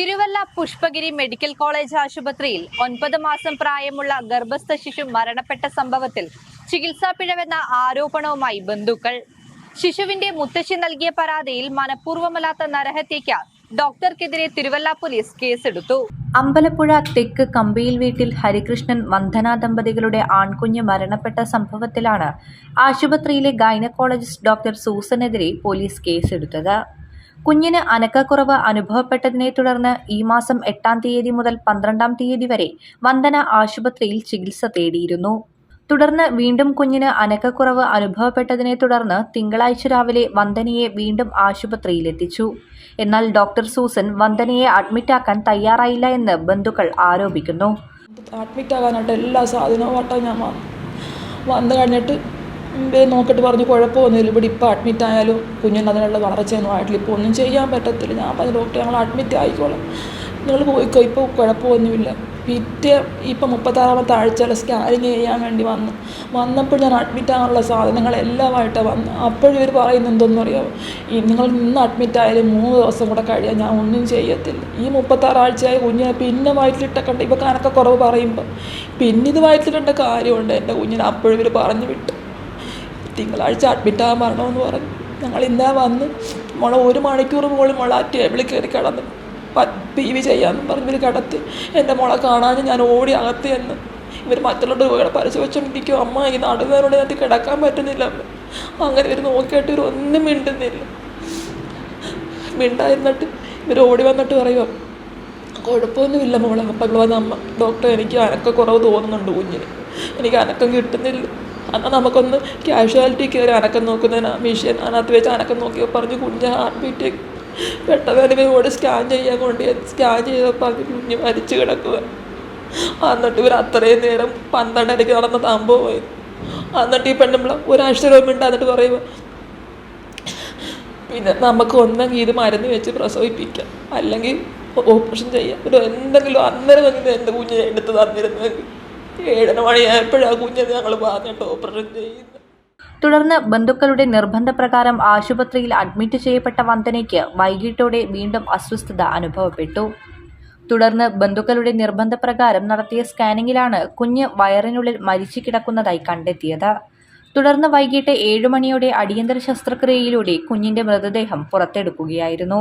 Thiruvalla Pushpagiri medical college ആശുപത്രിയിൽ ഒൻപത് മാസം പ്രായമുള്ള ഗർഭസ്ഥ ശിശു മരണപ്പെട്ട സംഭവത്തിൽ ചികിത്സാ പിഴവെന്ന ആരോപണവുമായി ബന്ധുക്കൾ. ശിശുവിന്റെ മുത്തശ്ശി നൽകിയ പരാതിയിൽ മനഃപൂർവമല്ലാത്ത നരഹത്യയ്ക്ക് ഡോക്ടർക്കെതിരെ തിരുവല്ല പോലീസ് കേസെടുത്തു. അമ്പലപ്പുഴ തെക്ക് കമ്പിയിൽ വീട്ടിൽ ഹരികൃഷ്ണൻ വന്ദന ദമ്പതികളുടെ ആൺകുഞ്ഞ് മരണപ്പെട്ട സംഭവത്തിലാണ് ആശുപത്രിയിലെ ഗൈനക്കോളജിസ്റ്റ് ഡോക്ടർ സൂസനെതിരെ പോലീസ് കേസെടുത്തത്. കുഞ്ഞിന് അനക്കക്കുറവ് അനുഭവപ്പെട്ടതിനെ തുടർന്ന് ഈ മാസം എട്ടാം തീയതി മുതൽ പന്ത്രണ്ടാം തീയതി വരെ വന്ദന ആശുപത്രിയിൽ ചികിത്സ തേടിയിരുന്നു. തുടർന്ന് വീണ്ടും കുഞ്ഞിന് അനക്കക്കുറവ് അനുഭവപ്പെട്ടതിനെ തുടർന്ന് തിങ്കളാഴ്ച രാവിലെ വന്ദനയെ വീണ്ടും ആശുപത്രിയിലെത്തിച്ചു. എന്നാൽ ഡോക്ടർ സൂസൻ വന്ദനയെ അഡ്മിറ്റാക്കാൻ തയ്യാറായില്ല എന്ന് ബന്ധുക്കൾ ആരോപിക്കുന്നു. അഡ്മിറ്റ് ആകാനായിട്ട് എല്ലാ സാധനവും വട്ടം ഞാൻ വന്നു കഴിഞ്ഞിട്ട് നോക്കിയിട്ട് പറഞ്ഞു കുഴപ്പമൊന്നുമില്ല. ഇവിടെ ഇപ്പോൾ അഡ്മിറ്റ് ആയാലും കുഞ്ഞിന് അതിനുള്ള വളർച്ചയൊന്നും ആയിട്ടില്ല. ഇപ്പോൾ ഒന്നും ചെയ്യാൻ പറ്റത്തില്ല. ഞാൻ പറഞ്ഞു ഡോക്ടർ ഞങ്ങൾ അഡ്മിറ്റ് ആയിക്കോളാം. നിങ്ങൾ പോയിക്കോ ഇപ്പോൾ കുഴപ്പമൊന്നുമില്ല. പിറ്റേ ഇപ്പം മുപ്പത്താറാമത്തെ ആഴ്ചയിൽ സ്കാനിങ് ചെയ്യാൻ വേണ്ടി വന്നു. വന്നപ്പോൾ ഞാൻ അഡ്മിറ്റ് ആകാനുള്ള സാധനങ്ങളെല്ലാമായിട്ടാണ് വന്നു. അപ്പോഴും ഇവർ പറയുന്നത് എന്തെന്ന് അറിയാമോ നിങ്ങൾ ഇന്ന് അഡ്മിറ്റ് ആയാലും മൂന്ന് ദിവസം കൂടെ കഴിയാൻ ഞാൻ ഒന്നും ചെയ്യത്തില്ല. ഈ മുപ്പത്താറാഴ്ചയായ കുഞ്ഞിനെ പിന്നെ വയറ്റിലിട്ടൊക്കെ ഇപ്പോൾ കനക്ക കുറവ് പറയുമ്പോൾ പിന്നെ ഇത് വയറ്റിലിട്ട കാര്യമുണ്ട് എന്റെ കുഞ്ഞിനെ. അപ്പോഴും ഇവർ പറഞ്ഞു വിട്ടു. തിങ്കളാഴ്ച അഡ്മിറ്റ് ആകാൻ വരണമെന്ന് പറഞ്ഞു. ഞങ്ങൾ ഇന്നേ വന്ന് മോളെ ഒരു മണിക്കൂർ മുകളിൽ മോളെ ആ ടേബിളിൽ കയറി കിടന്ന് പി വി ചെയ്യാമെന്ന് പറഞ്ഞ് ഇവർ കിടത്തി. എന്റെ മോളെ കാണാനും ഞാൻ ഓടി അകത്ത് എന്ന് ഇവർ മറ്റുള്ളവരുടെ കൂടെ പരിശോധിച്ചോണ്ടിരിക്കും അമ്മ ഈ നടുവേരോട് അതിനകത്ത് കിടക്കാൻ പറ്റുന്നില്ല. അങ്ങനെ ഇവർ നോക്കിയിട്ട് ഇവർ ഒന്നും മിണ്ടുന്നില്ല. മിണ്ടായിരുന്നിട്ട് ഇവർ ഓടി വന്നിട്ട് പറയുമോ കുഴപ്പമൊന്നുമില്ല മോളെ. അപ്പം ഇവിടെ വന്ന അമ്മ ഡോക്ടർ എനിക്ക് അനക്ക കുറവ് തോന്നുന്നുണ്ട് കുഞ്ഞിന്. എനിക്ക് അനക്കം കിട്ടുന്നില്ല. എന്നാൽ നമുക്കൊന്ന് ക്യാഷ്വാലിറ്റി കയറി അനക്കം നോക്കുന്നതിന് മെഷീൻ അതിനകത്ത് വെച്ച് അനക്കം നോക്കി പറഞ്ഞു കുഞ്ഞ് ഹാർട്ട് ബീറ്റ് ഇവരോട് സ്കാൻ ചെയ്യാൻ കൊണ്ട് സ്കാൻ ചെയ്തപ്പോൾ അത് കുഞ്ഞ് മരിച്ചു കിടക്കുക എന്നിട്ട് ഇവർ അത്രയും നേരം പന്ത്രണ്ടരയ്ക്ക് നടന്ന സംഭവമായി എന്നിട്ട് ഈ പെണ്ണുമ്പോൾ ഒരാഴ്ച മിണ്ട എന്നിട്ട് പറയുക പിന്നെ നമുക്ക് ഒന്നെങ്കിൽ ഇത് മരുന്ന് വെച്ച് പ്രസവിപ്പിക്കാം. അല്ലെങ്കിൽ ഓപ്പറേഷൻ ചെയ്യാം. ഒരു എന്തെങ്കിലും അന്നേരം എങ്കിലും എന്റെ കുഞ്ഞിനെ എടുത്ത് തന്നിരുന്നെങ്കിൽ. ഓപ്പറേഷൻ തുടർന്ന് ബന്ധുക്കളുടെ നിർബന്ധപ്രകാരം ആശുപത്രിയിൽ അഡ്മിറ്റ് ചെയ്യപ്പെട്ട വന്ദനയ്ക്ക് വൈകിട്ടോടെ വീണ്ടും അസ്വസ്ഥത അനുഭവപ്പെട്ടു. തുടർന്ന് ബന്ധുക്കളുടെ നിർബന്ധപ്രകാരം നടത്തിയ സ്കാനിങ്ങിലാണ് കുഞ്ഞ് വയറിനുള്ളിൽ മരിച്ചു കിടക്കുന്നതായി കണ്ടെത്തിയത്. തുടർന്ന് വൈകിട്ട് ഏഴുമണിയോടെ അടിയന്തര ശസ്ത്രക്രിയയിലൂടെ കുഞ്ഞിന്റെ മൃതദേഹം പുറത്തെടുക്കുകയായിരുന്നു.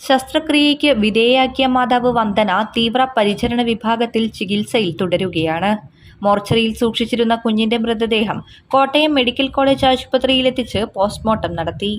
ശസ്ത്രക്രിയയ്ക്ക് വിധേയയാക്കിയ മാതാവ് വന്ദന തീവ്ര പരിചരണ വിഭാഗത്തിൽ ചികിത്സയിൽ തുടരുകയാണ്. മോർച്ചറിയിൽ സൂക്ഷിച്ചിരുന്ന കുഞ്ഞിന്റെ മൃതദേഹം കോട്ടയം മെഡിക്കൽ കോളേജ് ആശുപത്രിയിലെത്തിച്ച് പോസ്റ്റ്മോർട്ടം നടത്തി